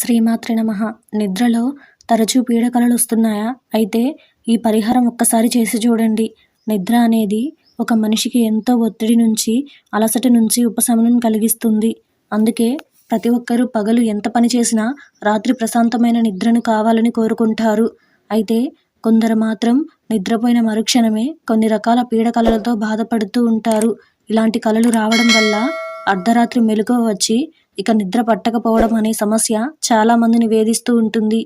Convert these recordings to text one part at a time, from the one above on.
శ్రీమాత్రి నమ. నిద్రలో తరచూ పీడకలలు వస్తున్నాయా? అయితే ఈ పరిహారం ఒక్కసారి చేసి చూడండి. నిద్ర అనేది ఒక మనిషికి ఎంతో ఒత్తిడి నుంచి అలసట నుంచి ఉపశమనం కలిగిస్తుంది. అందుకే ప్రతి ఒక్కరూ పగలు ఎంత పని చేసినా రాత్రి ప్రశాంతమైన నిద్రను కావాలని కోరుకుంటారు. అయితే కొందరు మాత్రం నిద్రపోయిన మరుక్షణమే కొన్ని రకాల పీడకలలతో బాధపడుతూ ఉంటారు. ఇలాంటి కలలు రావడం వల్ల అర్ధరాత్రి మెలకువ వచ్చి ఇక నిద్ర పట్టకపోవడం అనే సమస్య చాలా మందిని వేధిస్తూ ఉంటుంది.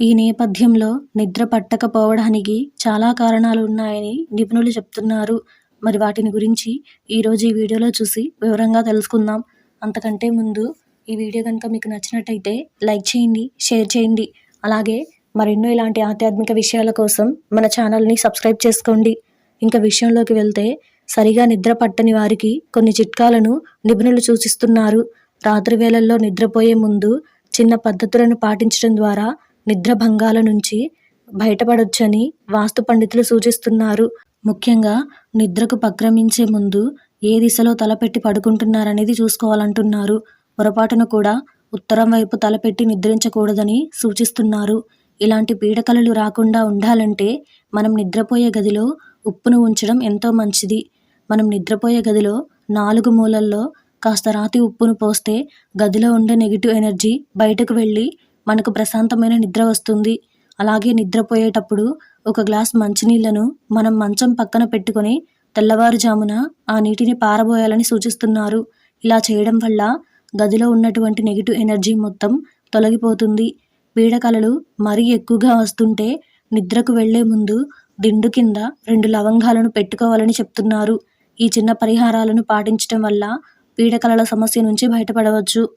ఈ నేపథ్యంలో నిద్ర పట్టకపోవడానికి చాలా కారణాలు ఉన్నాయని నిపుణులు చెప్తున్నారు. మరి వాటిని గురించి ఈరోజు ఈ వీడియోలో చూసి వివరంగా తెలుసుకుందాం. అంతకంటే ముందు ఈ వీడియో కనుక మీకు నచ్చినట్టయితే లైక్ చేయండి షేర్ చేయండి. అలాగే మరెన్నో ఇలాంటి ఆధ్యాత్మిక విషయాల కోసం మన ఛానల్ని సబ్స్క్రైబ్ చేసుకోండి. ఇంకా విషయంలోకి వెళ్తే సరిగా నిద్ర పట్టని వారికి కొన్ని చిట్కాలను నిపుణులు సూచిస్తున్నారు. రాత్రి వేళల్లో నిద్రపోయే ముందు చిన్న పద్ధతులను పాటించడం ద్వారా నిద్ర భంగాల నుంచి బయటపడొచ్చని వాస్తు పండితులు సూచిస్తున్నారు. ముఖ్యంగా నిద్రకు పక్రమించే ముందు ఏ దిశలో తలపెట్టి పడుకుంటున్నారనేది చూసుకోవాలంటున్నారు. పొరపాటును కూడా ఉత్తరం వైపు తలపెట్టి నిద్రించకూడదని సూచిస్తున్నారు. ఇలాంటి పీడకలలు రాకుండా ఉండాలంటే మనం నిద్రపోయే గదిలో ఉప్పును ఉంచడం ఎంతో మంచిది. మనం నిద్రపోయే గదిలో నాలుగు మూలల్లో కాస్త రాతి ఉప్పును పోస్తే గదిలో ఉండే నెగిటివ్ ఎనర్జీ బయటకు వెళ్ళి మనకు ప్రశాంతమైన నిద్ర వస్తుంది. అలాగే నిద్రపోయేటప్పుడు ఒక గ్లాస్ మంచినీళ్ళను మనం మంచం పక్కన పెట్టుకొని తెల్లవారుజామున ఆ నీటిని పారబోయాలని సూచిస్తున్నారు. ఇలా చేయడం వల్ల గదిలో ఉన్నటువంటి నెగిటివ్ ఎనర్జీ మొత్తం తొలగిపోతుంది. పీడకలలు మరీ ఎక్కువగా వస్తుంటే నిద్రకు వెళ్ళే ముందు దిండు కింద రెండు లవంగాలను పెట్టుకోవాలని చెప్తున్నారు. ఈ చిన్న పరిహారాలను పాటించడం వల్ల పీడకలల సమస్య నుంచి బయటపడవచ్చు.